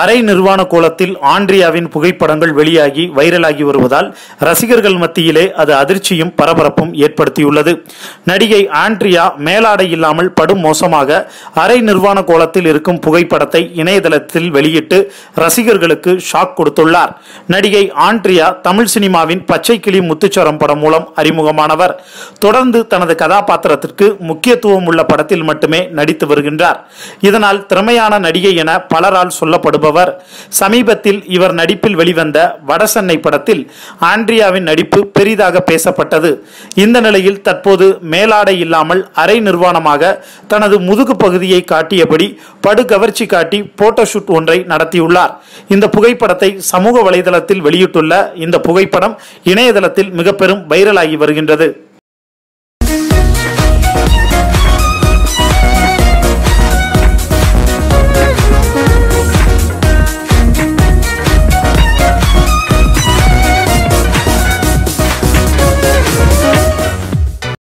அரை நிர்வாண கோலத்தில் ஆண்ட்ரியாவின் புகைப்படங்கள் வெளியாகி வைரலாகி வருவதால் ரசிகர்கள் மத்தியிலே அது அதிர்ச்சியும் பரபரப்பும் ஏற்படுத்தியுள்ளது. நடிகை ஆண்ட்ரியா மேலாடை இல்லாமல் படும் மோசமாக அரை நிர்வாண கோலத்தில் இருக்கும் புகைப்படத்தை இணையதளத்தில் வெளியிட்டு ரசிகர்களுக்கு ஷாக் கொடுத்துள்ளார். நடிகை ஆண்ட்ரியா தமிழ் சினிமாவின் பச்சை கிளி முத்துச்சரம் படம் மூலம் அறிமுகமானவர். தொடர்ந்து தனது கதாபாத்திரத்திற்கு முக்கியத்துவம் உள்ள படத்தில் மட்டுமே நடித்து வருகின்றார். இதனால் திறமையான நடிகை என பலரால் சொல்லப்படுபவர் சமீபத்தில் இவர் நடிப்பில் வெளிவந்த வடசென்னை படத்தில் ஆண்ட்ரியாவின் நடிப்பு பெரிதாக பேசப்பட்டது. இந்த நிலையில் தற்போது மேலாடை இல்லாமல் அரை நிர்வாணமாக தனது முதுகு பகுதியை காட்டியபடி படு கவர்ச்சி காட்டி போட்டோஷூட் ஒன்றை நடத்தியுள்ளார். இந்த புகைப்படத்தை சமூக வலைதளத்தில் வெளியிட்டுள்ள இந்த புகைப்படம் இணையதளத்தில் மிக பெரும் வைரலாகி வருகின்றது.